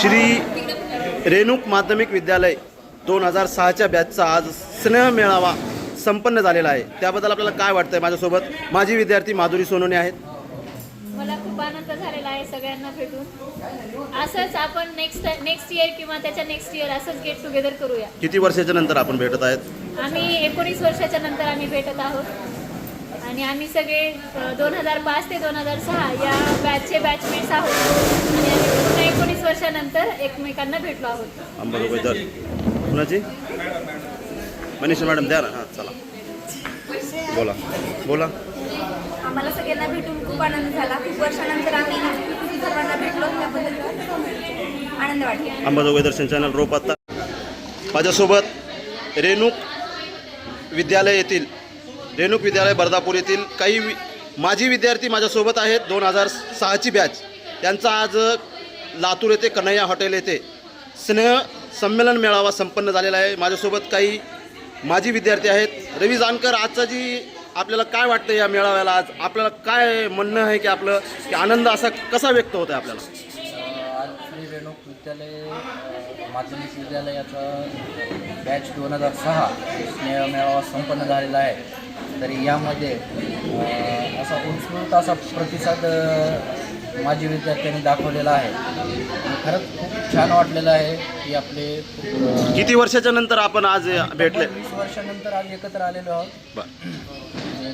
श्री रेणुक माध्यमिक विद्यालय दोन हजार सहाच्या बॅचचा आज स्नेह मेळावा संपन्न झालेला आहे. त्याबद्दल आपल्याला काय वाटतंय माझ्यासोबत? माझी विद्यार्थी माधुरी सोनोने आहेत. मला खूप आनंद झालेला आहे सगळ्यांना भेटून. असंच आपण नेक्स्ट नेक्स्ट इयर किंवा त्याच्या नेक्स्ट इयर असंच गेट टुगेदर करूया. किती वर्षाच्या नंतर आपण भेटत आहेत? आम्ही एकोणीस वर्षाच्या नंतर आम्ही भेटत आहोत. आणि आम्ही सगळे दोन हजार पाच ते दोन हजार सहा या बॅचचे बॅचमेट्स आहोत. आणि आम्ही पूर्ण एकोणीस वर्षानंतर एकमेकांना भेटलो आहोत. कुणाची? मनीषा मॅडम द्या ना. हां चला. बोला. बोला. आम्हाला सगळ्यांना भेटून खूप आनंद झाला. खूप वर्षानंतर आम्ही सर्वांना भेटलो. त्याबद्दल आनंद वाटला अंबाजोगाई दर्शन चॅनल रोप आता माझ्यासोबत रेणुक विद्यालय येथील रेणुक विद्यालय बर्दापूर येथील काही माजी विद्यार्थी माझ्यासोबत आहेत. दोन हजार सहाची बॅच त्यांचा आज लातूर येथे कन्हैया हॉटेल येथे स्नेह संमेलन मेळावा संपन्न झालेला आहे. माझ्यासोबत काही माजी विद्यार्थी आहेत. रवी जानकर आजचा जी आपल्याला काय वाटतं या मेळाव्याला आज? आपल्याला काय म्हणणं आहे की आपलं की आनंद असा कसा व्यक्त होतो आहे आपल्याला आज श्री रेणुक विद्यालय माध्यमिक विद्यालयाचा बॅच दोन हजार सहा स्नेह मेळावा संपन्न झालेला आहे. तरी यामध्ये अ, असा उत्स्फूर्त असा प्रतिसाद अ, माजी विद्यार्थ्यांनी दाखवलेला आहे. आणि खरंच खूप छान वाटलेलं आहे की आपले किती वर्षाच्या नंतर आपण आज भेटले? वीस वर्षानंतर आज एकत्र आलेलो आहोत.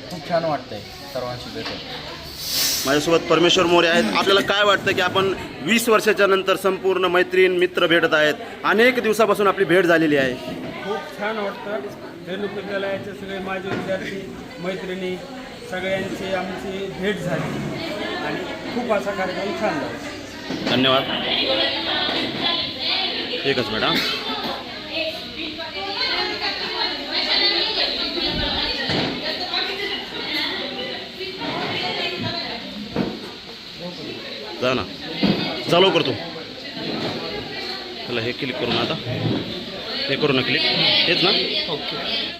खूप छान वाटतंय सर्वांशी भेटून. माझ्यासोबत परमेश्वर मोरे आहेत. आपल्याला काय वाटतं की आपण वीस वर्षाच्या नंतर संपूर्ण मैत्रीण मित्र भेटत आहेत? अनेक दिवसापासून आपली भेट झालेली आहे. खूप छान वाटतं. रेणुक विद्यालयाचे सगळे माझे विद्यार्थी मैत्रिणी सगळ्यांची आमची भेट झाली. आणि खूप असा कार्यक्रम छान झाला. धन्यवाद. एकच मॅडम जा ना. चालू करतो त्याला हे क्लिक करून आता. हे करू ना क्लिक हेच ना? ओके.